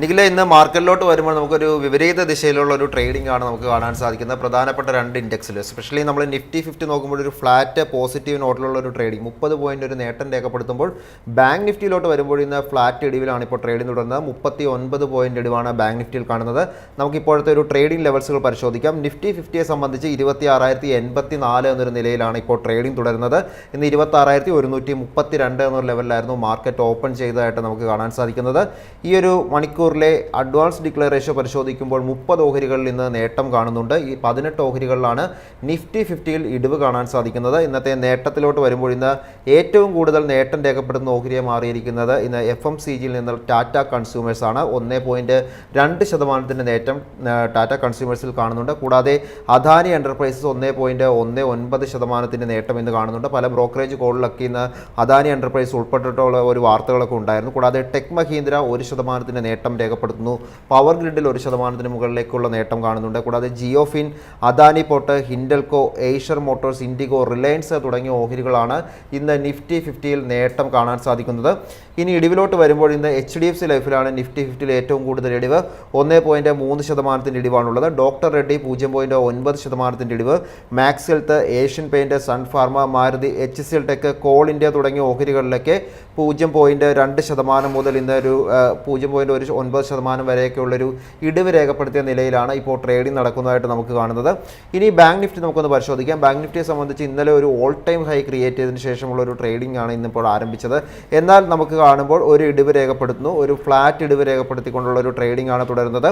നിഖിലെ ഇന്ന് മാർക്കറ്റിലോട്ട് വരുമ്പോൾ നമുക്കൊരു വിപരീത ദിശയിലുള്ള ഒരു ട്രേഡിംഗ് ആണ് നമുക്ക് കാണാൻ സാധിക്കുന്നത്. പ്രധാനപ്പെട്ട രണ്ട് ഇൻഡെക്സിൽ സ്പെഷ്യലി നമ്മൾ നിഫ്റ്റി ഫിഫ്റ്റി നോക്കുമ്പോൾ ഒരു ഫ്ലാറ്റ് പോസിറ്റീവ് നോട്ടിലുള്ള ഒരു ട്രേഡിംഗ് മുപ്പത് പോയിന്റ് ഒരു നേട്ടം രേഖപ്പെടുത്തുമ്പോൾ ബാങ്ക് നിഫ്റ്റിയിലോട്ട് വരുമ്പോൾ ഇന്ന് ഫ്ലാറ്റ് ഇടിവിലാണ് ഇപ്പോൾ ട്രേഡിംഗ് തുടരുന്നത്. മുപ്പത്തി ഒൻപത് പോയിന്റ് ഇടിവാണ് ബാങ്ക് നിഫ്റ്റിയിൽ കാണുന്നത്. നമുക്ക് ഇപ്പോഴത്തെ ഒരു ട്രേഡിംഗ് ലെവൽസുകൾ പരിശോധിക്കാം. നിഫ്റ്റി ഫിഫ്റ്റിയെ സംബന്ധിച്ച് ഇരുപത്തി ആറായിരത്തി എൺപത്തി നാല് എന്നൊരു നിലയിലാണ് ഇപ്പോൾ ട്രേഡിംഗ് തുടരുന്നത്. ഇന്ന് ഇരുപത്തി ആറായിരത്തി ഒരുന്നൂറ്റി മുപ്പത്തി രണ്ട് എന്നൊരു ലെവലിലായിരുന്നു മാർക്കറ്റ് ഓപ്പൺ ചെയ്തതായിട്ട് നമുക്ക് കാണാൻ സാധിക്കുന്നത്. ഈ ഒരു മണിക്കൂറിലെ അഡ്വാൻസ് ഡിക്ലറേഷൻ പരിശോധിക്കുമ്പോൾ മുപ്പത് ഓഹരികളിൽ നിന്ന് നേട്ടം കാണുന്നുണ്ട്. ഈ പതിനെട്ട് ഓഹരികളിലാണ് നിഫ്റ്റി ഫിഫ്റ്റിയിൽ ഇടിവ് കാണാൻ സാധിക്കുന്നത്. ഇന്നത്തെ നേട്ടത്തിലോട്ട് വരുമ്പോൾ ഇന്ന് ഏറ്റവും കൂടുതൽ നേട്ടം രേഖപ്പെടുന്ന ഓഹരിയെ മാറിയിരിക്കുന്നത് ഇന്ന് എഫ് എം സി ജിയിൽ നിന്ന് ടാറ്റ കൺസ്യൂമേഴ്സ് ആണ്. ഒന്നേ പോയിന്റ് രണ്ട് ശതമാനത്തിന്റെ നേട്ടം ടാറ്റ കൺസ്യൂമേഴ്സിൽ കാണുന്നുണ്ട്. കൂടാതെ അദാനി എന്റർപ്രൈസസ് ഒന്നേ പോയിന്റ് ഒന്ന് ഒൻപത് ശതമാനത്തിന്റെ നേട്ടം ഇന്ന് കാണുന്നുണ്ട്. പല ബ്രോക്കറേജ് കോളിലൊക്കെ ഇന്ന് അദാനി എന്റർപ്രൈസ് ഉൾപ്പെട്ടിട്ടുള്ള ഒരു വാർത്തകളൊക്കെ ഉണ്ടായിരുന്നു. കൂടാതെ ടെക് മഹീന്ദ്ര ഒരു ശതമാനത്തിന്റെ നേട്ടം രേഖപ്പെടുത്തുന്നു. പവർ ഗ്രിഡിൽ ഒരു ശതമാനത്തിന് മുകളിലേക്കുള്ള നേട്ടം കാണുന്നുണ്ട്. കൂടാതെ JioFin Adani port Hindalco Eicher motors IndiGo Reliance തുടങ്ങിയ ഓഹരികളാണ് ഇന്ന് നിഫ്റ്റി ഫിഫ്റ്റിയിൽ നേട്ടം കാണാൻ സാധിക്കുന്നത്. ഇനി ഇടിവിലോട്ട് വരുമ്പോൾ ഇന്ന് എച്ച് ഡി എഫ് സി ലൈഫിലാണ് നിഫ്റ്റി ഫിഫ്റ്റിയിൽ ഏറ്റവും കൂടുതൽ ഇടിവ്. ഒന്നേ പോയിന്റ് മൂന്ന് ശതമാനത്തിന്റെ ഇടിവാണുള്ളത്. ഡോക്ടർ റെഡ്ഡി പൂജ്യം പോയിന്റ് ഒൻപത് ശതമാനത്തിന്റെ ഇടിവ്. Max Health Asian paint Sun Pharma Maruti H C L tech coal India തുടങ്ങിയ ഓഹരികളിലൊക്കെ പൂജ്യം പോയിന്റ് രണ്ട് ശതമാനം മുതൽ ഇന്ന് ഒരു പൂജ്യം പോയിന്റ് ഒരു ഒൻപത് ശതമാനം വരെയൊക്കെയുള്ളൊരു ഇടിവ് രേഖപ്പെടുത്തിയ നിലയിലാണ് ഇപ്പോൾ ട്രേഡിംഗ് നടക്കുന്നതായിട്ട് നമുക്ക് കാണുന്നത്. ഇനി ബാങ്ക് നിഫ്റ്റി നമുക്കൊന്ന് പരിശോധിക്കാം. ബാങ്ക് നിഫ്റ്റിയെ സംബന്ധിച്ച് ഇന്നലെ ഒരു ഓൾ ടൈം ഹൈ ക്രിയേറ്റ് ചെയ്തതിന് ശേഷമുള്ള ഒരു ട്രേഡിംഗ് ആണ് ഇന്നിപ്പോൾ ആരംഭിച്ചത്. എന്നാൽ നമുക്ക് കാണുമ്പോൾ ഒരു ഇടിവ് രേഖപ്പെടുത്തുന്നു. ഒരു ഫ്ലാറ്റ് ഇടിവ് രേഖപ്പെടുത്തിക്കൊണ്ടുള്ള ഒരു ട്രേഡിംഗ് ആണ് തുടരുന്നത്.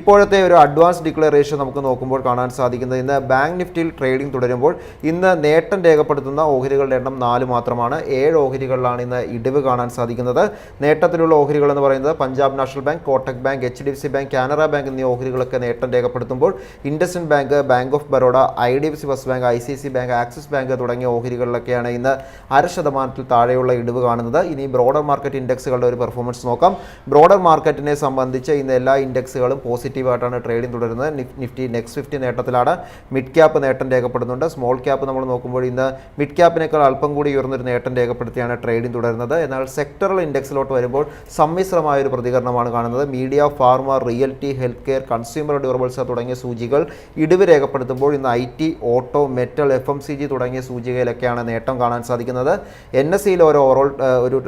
ഇപ്പോഴത്തെ ഒരു അഡ്വാൻസ് ഡിക്ലറേഷൻ നമുക്ക് നോക്കുമ്പോൾ കാണാൻ സാധിക്കുന്നത് ഇന്ന് ബാങ്ക് നിഫ്റ്റിയിൽ ട്രേഡിംഗ് തുടരുമ്പോൾ ഇന്ന് നേട്ടം രേഖപ്പെടുത്തുന്ന ഓഹരികളുടെ എണ്ണം നാല് മാത്രമാണ്. ഏഴ് ഓഹരികളിലാണ് ഇന്ന് ഇടിവ് കാണാൻ സാധിക്കുന്നത്. നേട്ടത്തിലുള്ള ഓഹരികൾ എന്ന് പറയുന്നത് Punjab national Kotak bank H D F C bank Canara bank എന്നീ ഓഹരികളൊക്കെ നേട്ടം രേഖപ്പെടുത്തുമ്പോൾ IndusInd bank bank of Baroda I D F C first bank I C C bank Axis bank തുടങ്ങിയ ഓഹരികളിലൊക്കെയാണ് ഇന്ന് അര ശതമാനത്തിൽ താഴെയുള്ള ഇടിവ് കാണുന്നത്. ഇനി ബ്രോഡർ മാർക്കറ്റ് ഇൻഡെക്സുകളുടെ ഒരു പെർഫോമൻസ് നോക്കാം. ബ്രോഡർ മാർക്കറ്റിനെ സംബന്ധിച്ച് ഇന്ന് എല്ലാ ഇൻഡെക്സുകളും പോസിറ്റീവായിട്ടാണ് ട്രേഡിംഗ് തുടരുന്നത്. നിഫ്- നിഫ്റ്റി നെക്സ്റ്റ് ഫിഫ്റ്റി നേട്ടത്തിലാണ് മിഡ് ക്യാപ്പ് നേട്ടം രേഖപ്പെടുന്നുണ്ട്. സ്മോൾ ക്യാപ്പ് നമ്മൾ നോക്കുമ്പോൾ ഇന്ന് മിഡ് ക്യാപ്പിനേക്കാൾ അല്പം കൂടി ഉയർന്നൊരു നേട്ടം രേഖപ്പെടുത്തിയാണ് ട്രേഡിംഗ് തുടരുന്നത്. എന്നാൽ സെക്ടറൽ ഇൻഡെക്സിലോട്ട് വരുമ്പോൾ സമ്മിശ്രമായ ഒരു പ്രതികരണമാണ് കാണുന്നത് media pharma realty health care consumer durables തുടങ്ങിയ സൂചികൾ ഇടിവ് രേഖപ്പെടുത്തുമ്പോൾ ഇന്ന് I T auto metal F M C G തുടങ്ങിയ സൂചികയിലൊക്കെയാണ് നേട്ടം കാണാൻ സാധിക്കുന്നത്. എൻ എസ് സിയിൽ ഒരു ഓവറോൾ ഒരു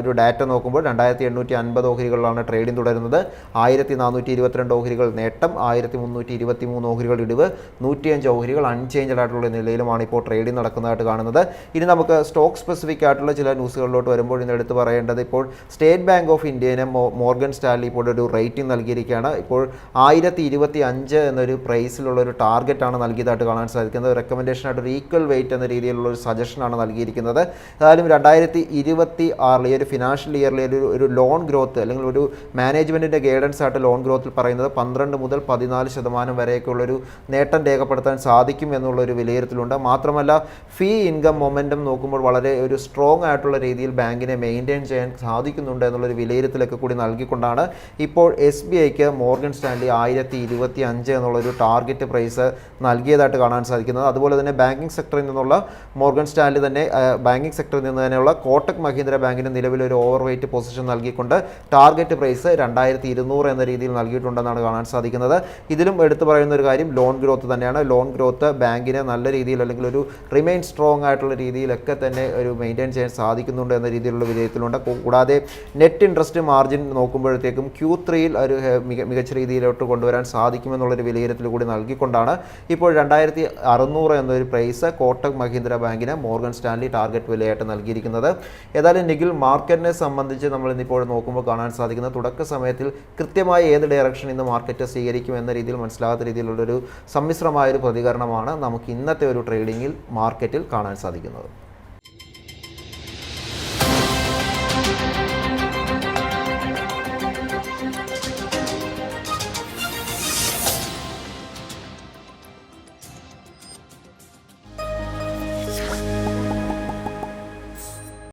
ഒരു ഡാറ്റ നോക്കുമ്പോൾ രണ്ടായിരത്തി എണ്ണൂറ്റി അൻപത് ഓഹരികളിലാണ് ട്രേഡിംഗ് തുടരുന്നത്. ആയിരത്തി നാനൂറ്റി ഇരുപത്തിരണ്ട് ഓഹരികൾ നേട്ടം ആയിരത്തി മുന്നൂറ്റി ഇരുപത്തി മൂന്ന് ഓഹരികൾ ഇടിവ് നൂറ്റിയഞ്ച് ഓഹരികൾ അൺചേഞ്ച്ഡ് ആയിട്ടുള്ള നിലയിലുമാണ് ഇപ്പോൾ ട്രേഡിംഗ് നടക്കുന്നതായിട്ട് കാണുന്നത്. ഇനി നമുക്ക് സ്റ്റോക്ക് സ്പെസിഫിക് ആയിട്ടുള്ള ചില ന്യൂസുകളിലോട്ട് വരുമ്പോൾ ഇന്ന് എടുത്ത് പറയേണ്ടത് ഇപ്പോൾ സ്റ്റേറ്റ് ബാങ്ക് ഓഫ് ഇന്ത്യനെ മോർഗൻ മോർഗൻ സ്റ്റാൻലി ഇപ്പോൾ ഒരു റേറ്റിംഗ് നൽകിയിരിക്കുകയാണ്. ഇപ്പോൾ ആയിരത്തി ഇരുപത്തി അഞ്ച് എന്നൊരു പ്രൈസിലുള്ള ഒരു ടാർഗറ്റാണ് നൽകിയതായിട്ട് കാണാൻ സാധിക്കുന്നത്. റെക്കമെൻഡേഷൻ ആയിട്ട് ഒരു ഈക്വൽ വെയിറ്റ് എന്ന രീതിയിലുള്ള ഒരു സജഷനാണ് നൽകിയിരിക്കുന്നത്. ഏതായാലും രണ്ടായിരത്തി ഇരുപത്തി ആറിൽ ഒരു ഫിനാൻഷ്യൽ ഇയറിൽ ഒരു ഒരു ലോൺ ഗ്രോത്ത് അല്ലെങ്കിൽ ഒരു മാനേജ്മെന്റിന്റെ ഗൈഡൻസ് ആയിട്ട് ലോൺ ഗ്രോത്തിൽ പറയുന്നത് പന്ത്രണ്ട് മുതൽ പതിനാല് ശതമാനം വരെയൊക്കെയുള്ളൊരു നേട്ടം രേഖപ്പെടുത്താൻ സാധിക്കും എന്നുള്ളൊരു വിലയിരുത്തലുണ്ട്. മാത്രമല്ല ഫീ ഇൻകം മൊമെന്റം നോക്കുമ്പോൾ വളരെ ഒരു സ്ട്രോങ് ആയിട്ടുള്ള രീതിയിൽ ബാങ്കിനെ മെയിന്റെയിൻ ചെയ്യാൻ സാധിക്കുന്നുണ്ട് എന്നുള്ളൊരു വിലയിരുത്തലൊക്കെ കൂടി നൽകിക്കൊണ്ടാണ് ഇപ്പോൾ എസ് ബി ഐക്ക് മോർഗൻ സ്റ്റാൻലി ആയിരത്തി ഇരുപത്തി അഞ്ച് എന്നുള്ളൊരു ടാർഗറ്റ് പ്രൈസ് നൽകിയതായിട്ട് കാണാൻ സാധിക്കുന്നത്. അതുപോലെ തന്നെ ബാങ്കിങ് സെക്ടറിൽ നിന്നുള്ള മോർഗൻ സ്റ്റാൻലി തന്നെ ബാങ്കിങ് സെക്ടറിൽ നിന്ന് തന്നെയുള്ള കോട്ടക് മഹീന്ദ്ര ബാങ്കിന് നിലവിലൊരു ഓവർ വെയിറ്റ് പൊസിഷൻ നൽകിക്കൊണ്ട് ടാർഗറ്റ് പ്രൈസ് രണ്ടായിരത്തി ഇരുന്നൂറ് എന്ന രീതിയിൽ നൽകിയിട്ടുണ്ടെന്നാണ് കാണാൻ സാധിക്കുന്നത്. ഇതിലും എടുത്തു പറയുന്ന ഒരു കാര്യം ലോൺ ഗ്രോത്ത് തന്നെയാണ്. ലോൺ ഗ്രോത്ത് ബാങ്കിനെ നല്ല രീതിയിൽ അല്ലെങ്കിൽ ഒരു റിമെയിൻ സ്ട്രോങ് ആയിട്ടുള്ള രീതിയിലൊക്കെ തന്നെ ഒരു മെയിന്റെയിൻ ചെയ്യാൻ സാധിക്കുന്നുണ്ട് എന്ന രീതിയിലുള്ള വിജയത്തിലുണ്ട്. കൂടാതെ നെറ്റ് ഇൻട്രസ്റ്റ് മാർജിൻ നോക്കുമ്പോഴത്തേക്കും ക്യൂ ത്രീയിൽ ഒരു മികച്ച രീതിയിലോട്ട് കൊണ്ടുവരാൻ സാധിക്കുമെന്നുള്ളൊരു വിലയിരുത്തൽ കൂടി നൽകിക്കൊണ്ടാണ് ഇപ്പോൾ രണ്ടായിരത്തി അറുന്നൂറ് എന്നൊരു പ്രൈസ് കോട്ടക് മഹീന്ദ്ര ബാങ്കിന് മോർഗൻ സ്റ്റാൻലി ടാർഗറ്റ് വിലയായിട്ട് നൽകിയിരിക്കുന്നത്. ഏതായാലും നിഖിൽ മാർക്കറ്റിനെ സംബന്ധിച്ച് നമ്മൾ ഇന്നിപ്പോൾ നോക്കുമ്പോൾ കാണാൻ സാധിക്കുന്ന തുടക്ക സമയത്തിൽ കൃത്യമായ ഏത് ഡയറക്ഷൻ ഇന്ന് മാർക്കറ്റ് സ്വീകരിക്കും എന്ന രീതിയിൽ മനസ്സിലാകാത്ത രീതിയിലുള്ളൊരു സമ്മിശ്രമായ ഒരു പ്രതികരണമാണ് നമുക്ക് ഇന്നത്തെ ഒരു ട്രേഡിങ്ങിൽ മാർക്കറ്റിൽ കാണാൻ സാധിക്കുന്നത്.